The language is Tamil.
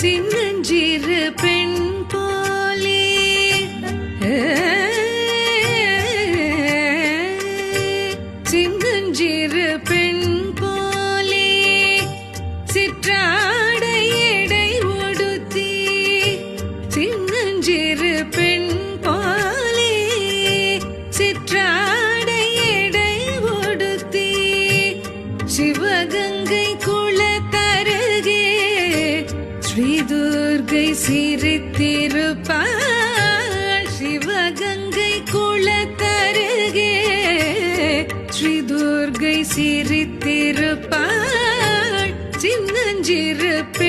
சின்னஞ்சிறு பெண் போலே. சின்னஞ்சிறு பெண் போலே. சிற்றாடை எடை உடுத்தி சின்னஞ்சிறு பெண் போலே ஸ்ரீதுர்கை சிரித்திருப்பாள். சிவகங்கை குளத்தருகே ஸ்ரீதுர்கை சிரித்திருப்பாள். சின்னஞ்சிருப்பே